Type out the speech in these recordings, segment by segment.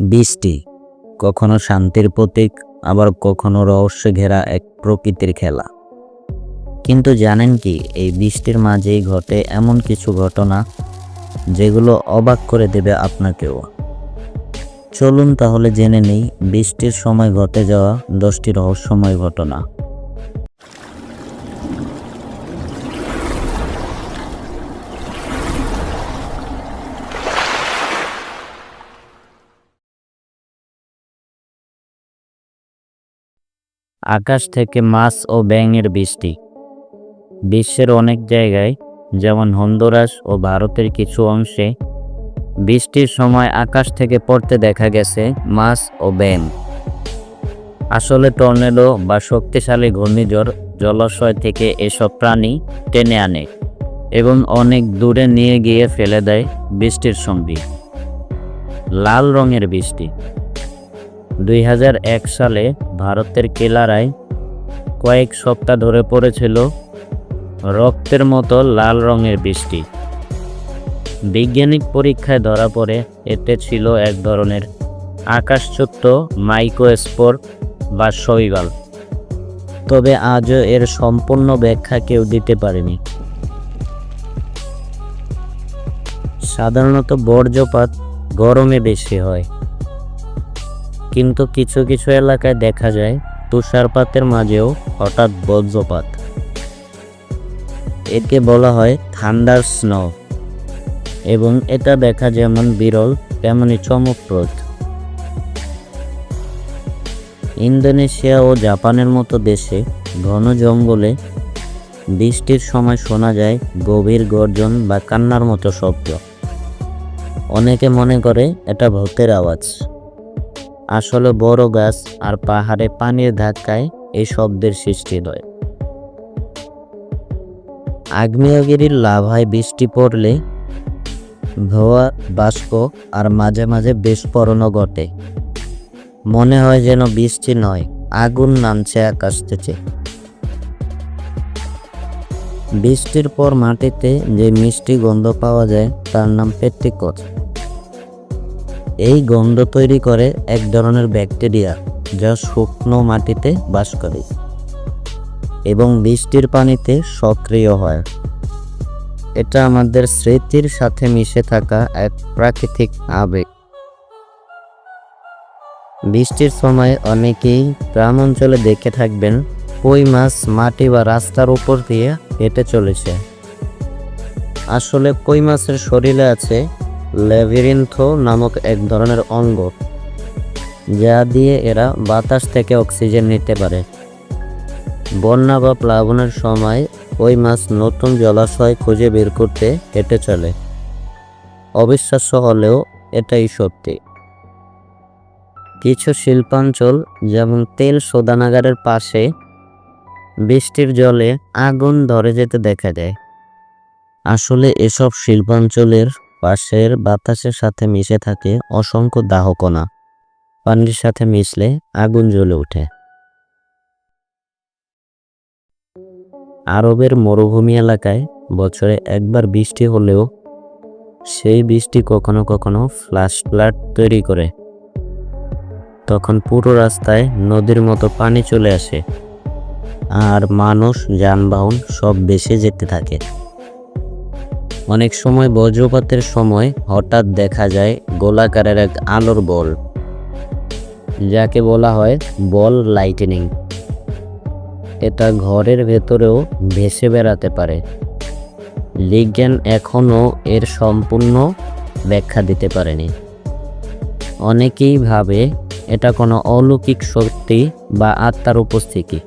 বৃষ্টি, কখনো শান্তির প্রতীক, আবার কখনো রহস্য ঘেরা এক প্রকৃতির খেলা। কিন্তু জানেন কি, এই বৃষ্টির মাঝেই ঘটে এমন কিছু ঘটনা, যেগুলো অবাক করে দেবে আপনাকেও। চলুন তাহলে জেনে নেই, বৃষ্টির সময় ঘটে যাওয়া দশটি রহস্যময় ঘটনা। আকাশ থেকে মাছ ও ব্যাঙের বৃষ্টি। বিশ্বের অনেক জায়গায়, যেমন হন্ডুরাস ও ভারতের কিছু অংশে, বৃষ্টির সময় আকাশ থেকে পড়তে দেখা গেছে মাছ ও ব্যাঙ। আসলে টর্নেডো বা শক্তিশালী ঘূর্ণিঝড় জলাশয় থেকে এসব প্রাণী টেনে আনে এবং অনেক দূরে নিয়ে গিয়ে ফেলে দেয় বৃষ্টির সঙ্গী। লাল রঙের বৃষ্টি। দুই হাজার এক সালে ভারতের কেলারায় কয়েক সপ্তাহ ধরে পড়েছিল রক্তের মতো লাল রঙের বৃষ্টি। বৈজ্ঞানিক পরীক্ষায় ধরা পড়ে, এতে ছিল এক ধরনের আকাশচ্যুত মাইক্রোস্পোর বা শৈবাল। তবে আজও এর সম্পূর্ণ ব্যাখ্যা কেউ দিতে পারেনি। সাধারণত বর্জ্যপাত গরমে বেশি হয়। কিন্তু কিছু কিছু এলাকায় দেখা যায়, তুষারপাতের মাঝেও হঠাৎ বজ্রপাত। একে বলা হয় থান্ডার স্নো। এবং এটা দেখা যেমন বিরল তেমনই চমকপ্রদ। ইন্দোনেশিয়া ও জাপানের মতো দেশে ঘন জঙ্গলে বৃষ্টির সময় শোনা যায় গভীর গর্জন বা কান্নার মতো শব্দ। অনেকে মনে করে এটা ভূতের আওয়াজ। আসলে বড় গাছ আর পাহাড়ে পানির ধাক্কায় এই শব্দের সৃষ্টি হয়। আগ্নেয়গিরির লাভায় বৃষ্টি পড়লে ধোয়া বাষ্প আর মাঝে মাঝে বিস্ফোরণও ঘটে। মনে হয় যেন বৃষ্টি নয়, আগুন নামছে আকাশ থেকে। বৃষ্টির পর মাটিতে যে মিষ্টি গন্ধ পাওয়া যায়, তার নাম পেট্রিকট। এই গন্ধ তৈরি করে এক ধরনের ব্যাকটেরিয়া যা শুকনো মাটিতে বাস করে এবং বৃষ্টির পানিতে সক্রিয় হয়। এটা আমাদের স্মৃতির সাথে মিশে থাকা এক প্রাকৃতিক আবেগ। বৃষ্টির সময় অনেকেই গ্রাম অঞ্চলে দেখে থাকবেন কই মাছ মাটি বা রাস্তার উপর দিয়ে হেঁটে চলেছে। আসলে কই মাছের শরীরে আছে লেভিরিন্থো নামক এক ধরনের অঙ্গ, যা দিয়ে এরা বাতাস থেকে অক্সিজেন নিতে পারে। বন্যা বা প্লাবনের সময় ওই মাছ নতুন জলাশয় খুঁজে বের করতে হেঁটে চলে। অবিশ্বাস্য হলেও এটাই সত্যি। কিছু শিল্পাঞ্চল, যেমন তেল শোধানাগারের পাশে বৃষ্টির জলে আগুন ধরে যেতে দেখা যায়। আসলে এসব শিল্পাঞ্চলের পাশের বাতাসের সাথে মিশে থাকে অসংখ্য দাহকণা পানির সাথে মিশলে আগুন জ্বলে ওঠে। আরবের মরুভূমি এলাকায় বছরে একবার বৃষ্টি হলেও সেই বৃষ্টি কখনো কখনো ফ্লাশ ফ্ল্যাট তৈরি করে। তখন পুরো রাস্তায় নদীর মতো পানি চলে আসে। আর মানুষ যানবাহন সব বেসে যেতে থাকে। অনেক সময় বজ্রপাতের সময় হঠাৎ দেখা যায় গোলাকারের এক আলোর বল। যাকে বলা হয় বল লাইটেনিং। এটা ঘরের ভেতরেও ভেসে বেড়াতে পারে। বিজ্ঞান এখনও এর সম্পূর্ণ ব্যাখ্যা দিতে পারেনি। অনেকেই ভাবে এটা কোনো অলৌকিক শক্তি বা আত্মার উপস্থিতি।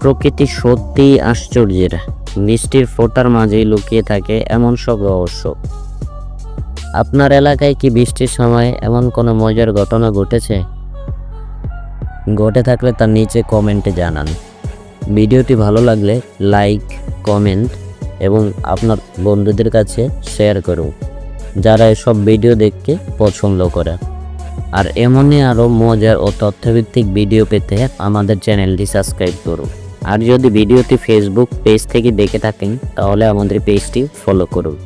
প্রকৃতি সত্যিই আশ্চর্যের। বৃষ্টির ফোটার মাঝেই লুকিয়ে থাকে এমন সব রহস্য। আপনার এলাকায় কি বৃষ্টির সময় এমন কোনো মজার ঘটনা ঘটেছে? ঘটে থাকলে তার নিচে কমেন্টে জানান। ভিডিওটি ভালো লাগলে লাইক, কমেন্ট এবং আপনার বন্ধুদের কাছে শেয়ার করুন, যারা এসব ভিডিও দেখতে পছন্দ করে। আর এমনই আরও মজার ও তথ্যভিত্তিক ভিডিও পেতে আমাদের চ্যানেলটি সাবস্ক্রাইব করুন। আর যদি ভিডিওটি ফেসবুক পেজ থেকে দেখে থাকেন তাহলে আমাদের পেজটি ফলো করুন।